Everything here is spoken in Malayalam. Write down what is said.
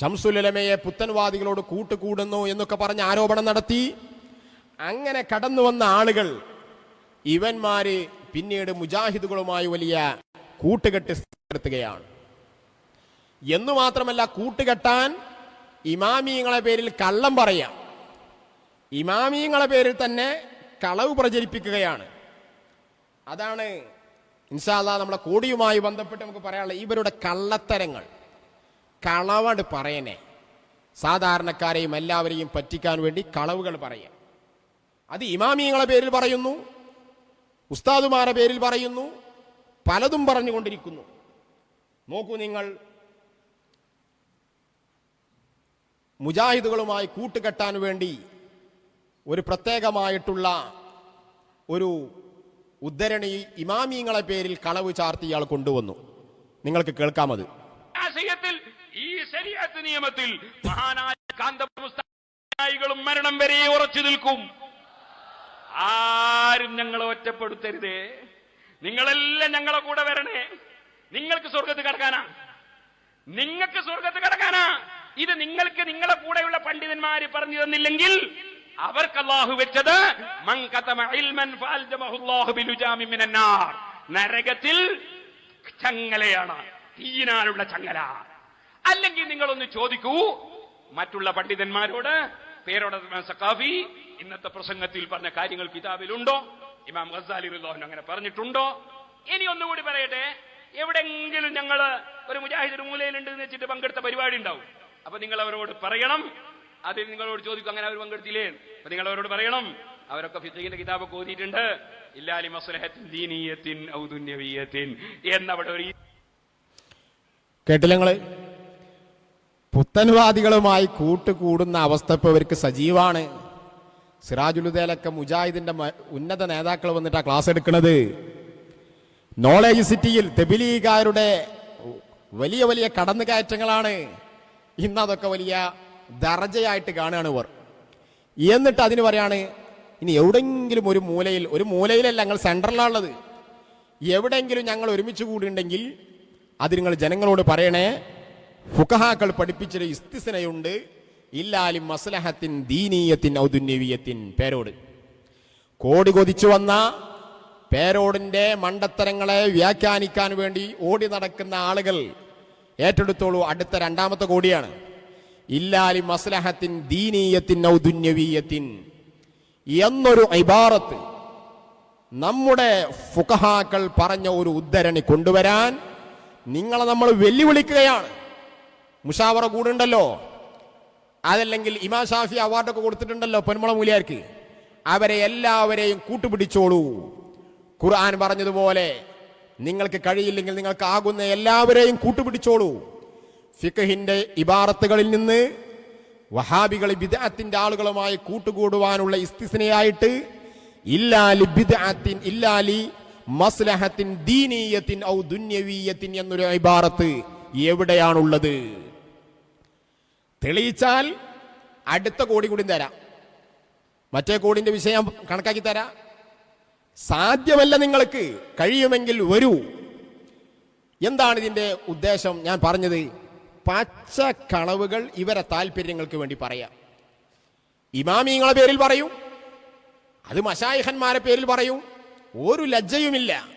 ഷംസുലമയെ പുത്തൻവാദികളോട് കൂട്ടുകൂടുന്നു എന്നൊക്കെ പറഞ്ഞ് ആരോപണം നടത്തി. അങ്ങനെ കടന്നു വന്ന ആളുകൾ ഇവന്മാര് പിന്നീട് മുജാഹിദുകളുമായി വലിയ കൂട്ടുകെട്ട് നടത്തുകയാണ്. എന്നു മാത്രമല്ല കൂട്ടുകെട്ടാൻ ഇമാമിയങ്ങളെ പേരിൽ കള്ളം പറയാം. ഇമാമിയങ്ങളെ പേരിൽ തന്നെ കളവ് പ്രചരിപ്പിക്കുകയാണ്. അതാണ് ഇൻഷാല്ല നമ്മളെ കോടിയുമായി ബന്ധപ്പെട്ട് നമുക്ക് പറയാനുള്ള ഇവരുടെ കള്ളത്തരങ്ങൾ. കളവട് പറയണേ. സാധാരണക്കാരെയും എല്ലാവരെയും പറ്റിക്കാൻ വേണ്ടി കളവുകൾ പറയാം. അത് ഇമാമിയങ്ങളെ പേരിൽ പറയുന്നു ഉസ്താദുമാരുടെ പേരിൽ പറയുന്നു പലതും പറഞ്ഞുകൊണ്ടിരിക്കുന്നു. നോക്കൂ നിങ്ങൾ മുജാഹിദുകളുമായി കൂട്ടുകെട്ടാൻ വേണ്ടി ഒരു പ്രത്യേകമായിട്ടുള്ള ഒരു ഉദ്ധരണി ഇമാമിയങ്ങളെ പേരിൽ കളവ് ചാർത്തി ഇയാൾ കൊണ്ടുവന്നു. നിങ്ങൾക്ക് കേൾക്കാമത്. ആശയത്തിൽ ഈ ശരീരത്തിൽ നിയമത്തിൽ മഹാനായ കാന്തപുസ്തകളും മരണം വരെ ഉറച്ചു നിൽക്കും. ആരും ഞങ്ങളെ ഒറ്റപ്പെടുത്തരുതേ. നിങ്ങളെല്ലാം ഞങ്ങളെ കൂടെ വരണേ. നിങ്ങൾക്ക് സ്വർഗത്ത് കിടക്കാനാ. നിങ്ങൾക്ക് സ്വർഗത്ത് കിടക്കാനാ. ഇത് നിങ്ങൾക്ക് നിങ്ങളെ കൂടെയുള്ള പണ്ഡിതന്മാര് പറഞ്ഞു തന്നില്ലെങ്കിൽ അവർക്ക് അള്ളാഹു വെച്ചത്. നരകത്തിൽ ചങ്ങലയാണ്. തീയിനാലുള്ള ചങ്ങല. അല്ലെങ്കിൽ നിങ്ങളൊന്ന് ചോദിക്കൂ മറ്റുള്ള പണ്ഡിതന്മാരോട് പേരോട് സക്കാഫി ഇന്നത്തെ പ്രസംഗത്തിൽ പറഞ്ഞ കാര്യങ്ങൾ കിതാബിലുണ്ടോ? ഇമാം ഗസാലി റുല്ലാഹു അങ്ങനെ പറഞ്ഞിട്ടുണ്ടോ? ഇനി ഒന്നുകൂടി പറയട്ടെ എവിടെങ്കിലും ഞങ്ങൾ ഒരു മുജാഹിദ് മൂലയിലുണ്ട് എന്ന് വെച്ചിട്ട് പങ്കെടുത്ത പരിപാടി ഉണ്ടാവും. അപ്പൊ നിങ്ങൾ അവരോട് പറയണം. അതിൽ നിങ്ങളോട് ചോദിക്കും അങ്ങനെ അവർ പങ്കെടുത്തില്ലേ? അപ്പൊ നിങ്ങൾ അവരോട് പറയണം. അവരൊക്കെ ഫിഖീന്റെ കിതാബൊക്കെ ഓതിയിട്ടുണ്ട്. ഇല്ലാലി മസ്ലഹത്തിൻ ദീനീയത്തിൻ ഔദുന്യവീയത്തിൻ എന്നവിടെ ഒരു കേട്ടില്ല നിങ്ങൾ? പുത്തൻവാദികളുമായി കൂട്ടുകൂടുന്ന അവസ്ഥ ഇപ്പോൾ ഇവർക്ക് സജീവാണ്. സിറാജുലുദേലൊക്കെ മുജാഹിദിന്റെ ഉന്നത നേതാക്കൾ വന്നിട്ടാണ് ക്ലാസ് എടുക്കുന്നത് നോളേജ് സിറ്റിയിൽ തെബിലീഗാരുടെ വലിയ വലിയ കടന്നുകയറ്റങ്ങളാണ്. ഇന്ന് അതൊക്കെ വലിയ ദർജയായിട്ട് കാണുകയാണ് ഇവർ. എന്നിട്ട് അതിന് പറയാണ് ഇനി എവിടെങ്കിലും ഒരു മൂലയിൽ ഒരു മൂലയിലല്ല ഞങ്ങൾ സെൻട്രലാണുള്ളത് എവിടെയെങ്കിലും ഞങ്ങൾ ഒരുമിച്ച് കൂടുണ്ടെങ്കിൽ അത് നിങ്ങൾ ജനങ്ങളോട് പറയണേ ഫുഖഹാക്കൾ പഠിപ്പിച്ചൊരു ഇസ്തിസനയുണ്ട്. ഇല്ലാലി മസ്ലഹത്തിൻ ദീനീയത്തിൻ ഔദുന്യവീയത്തിൻ പേരോട്. കോടി കൊതിച്ചു വന്ന പേരോടിന്റെ മണ്ടത്തരങ്ങളെ വ്യാഖ്യാനിക്കാൻ വേണ്ടി ഓടി നടക്കുന്ന ആളുകൾ ഏറ്റെടുത്തോളൂ അടുത്ത രണ്ടാമത്തെ കോടിയാണ്. ഇല്ലാലി മസ്ലഹത്തിൻ ദീനീയത്തിൻ ഔദുന്യവീയത്തിൻ എന്നൊരു ഇബാറത്ത് നമ്മുടെ ഫുഖഹാക്കൾ പറഞ്ഞ ഒരു ഉദ്ധരണി കൊണ്ടുവരാൻ നിങ്ങളെ നമ്മൾ വെല്ലുവിളിക്കുകയാണ്. മുഷാവറ കൂടുണ്ടല്ലോ. അതല്ലെങ്കിൽ ഇമാ ഷാഫി അവാർഡൊക്കെ കൊടുത്തിട്ടുണ്ടല്ലോ പൊന്മുള മൂലിയാർക്ക്. അവരെ എല്ലാവരെയും കൂട്ടുപിടിച്ചോളൂ. ഖുർആൻ പറഞ്ഞതുപോലെ നിങ്ങൾക്ക് കഴിയില്ലെങ്കിൽ നിങ്ങൾക്ക് ആകുന്ന എല്ലാവരെയും കൂട്ടുപിടിച്ചോളൂ. ഫിഖഹിന്റെ ഇബാറത്തുകളിൽ നിന്ന് വഹാബികൾ ബിദ്അത്തിന്റെ ആളുകളുമായി കൂട്ടുകൂടുവാനുള്ള ഇസ്തിസ്നയായിട്ട് ഇല്ലാലി ബിദ്അത്തിൻ ഇല്ലാലി മസ്ലഹത്തിൻ ദീനീയത്തിൻ ഔ ദുന്യവീയത്തിൻ എന്നൊരു ഇബാറത്ത് എവിടെയാണുള്ളത്? തെളിയിച്ചാൽ അടുത്ത കോടി കൂടി തരാം. മറ്റേ കോടിന്റെ വിഷയം കണക്കാക്കി തരാം. സാധ്യമല്ല നിങ്ങൾക്ക് കഴിയുമെങ്കിൽ വരൂ. എന്താണ് ഇതിന്റെ ഉദ്ദേശം? ഞാൻ പറഞ്ഞത് പച്ച കളവുകൾ ഇവരെ താല്പര്യങ്ങൾക്ക് വേണ്ടി പറയാം. ഇമാമിങ്ങളെ പേരിൽ പറയും അത് മഷായിഹന്മാരെ പേരിൽ പറയും ഒരു ലജ്ജയുമില്ല.